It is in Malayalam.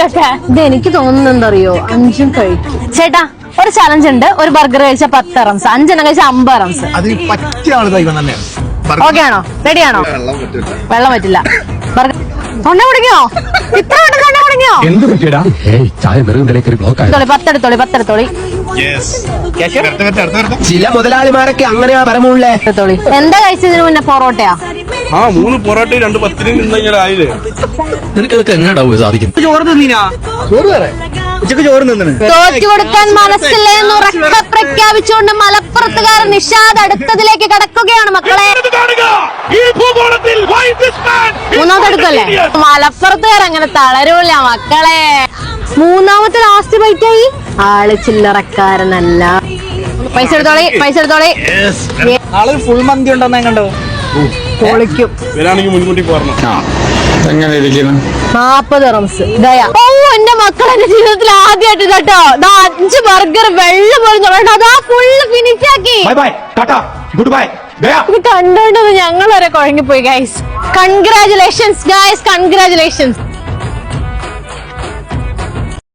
ഇതിനൊക്കെ ഇത് എനിക്ക് തോന്നുന്നത് എന്തറിയോ? അഞ്ചും കഴിക്കും. ചേട്ടാ ഒരു ചലഞ്ച് ഉണ്ട്. ഒരു ബർഗർ കഴിച്ച പത്ത് റംസ് അഞ്ചെണ്ണം കഴിച്ച അമ്പത് റംസ് പറ്റിയ ആൾ ദൈവം തന്നെയാണ് ഓക്കെ ആണോ? റെഡി ആണോ? വെള്ളം പറ്റില്ല. ബർഗർ തൊണ്ട മുടങ്ങിയോ? ഇത്ര വട്ടം തൊണ്ട മുടങ്ങിയോ? എന്ത് പറ്റിയടാ? ഏയ് ചായ ബ്ലോക്ക് ആയി? തൊളി പത്തെടുത്തോളി പത്തെടുത്തോളി. ചില മുതലാളിമാരൊക്കെ അങ്ങനെയാ പരമുള്ളേ എന്താ കഴിച്ചതിന് മുന്നേ പൊറോട്ടയാ? ആ മൂന്ന് പൊറോട്ട രണ്ട് പത്തിനും നിന്നെങ്കിൽ ആയില്ലേ നിനക്ക് ഇതൊക്കെ എങ്ങനെയാ സാധിക്കും ചോറ് തിന്നീനാ? ചോറ് വേറെ ഉച്ചയ്ക്ക് ചോറ് തിന്നണ് തോറ്റു കൊടുക്കാൻ മനസ്സില്ലെന്ന് ഉറക്കെ പ്രഖ്യാപിച്ചുകൊണ്ട് മലപ്പുറത്തുകാരൻ നിഷാദ് അടുത്തതിലേക്ക് കടക്കുകയാണ് മക്കളെ. ഈ ഭൂഗോളത്തിൽ why this man മൂന്നാമത്തെ എടുക്കല്ലേ മലപ്പുറത്തുകാർ അങ്ങനെ തളരൂല മക്കളെ. മൂന്നാമത്തെ ലാസ്റ്റ് ബൈറ്റായി ആൾ ചില്ലറക്കാരനല്ല. പൈസ എടുത്തോളി പൈസ എടുത്തോളി. ആൾ ഫുൾ മന്തി ഉണ്ടെന്ന് കണ്ടോ. പൊളിക്കും വരാണെങ്കിൽ മുൻകൂട്ടി പറഞ്ഞു എങ്ങനെ ഇരിക്കുന്നു? നാപ്പത് റംസ് ദയ ഓ എന്റെ മക്കൾ എന്റെ ജീവിതത്തിൽ ആദ്യമായിട്ട് കേട്ടോ. ദാ അഞ്ച് ബർഗർ വെള്ളം പോലും തുടങ്ങി അതാ ഫുള്ള് ഫിനിഷ് ആക്കി. ബൈ ബൈ ടാറ്റ. ഗുഡ് ബൈ കണ്ടോണ്ടത് ഞങ്ങൾ വരെ കുഴങ്ങിപ്പോയി ഗൈസ് കൺഗ്രാചുലേഷൻസ് ഗൈസ് കൺഗ്രാചുലേഷൻസ്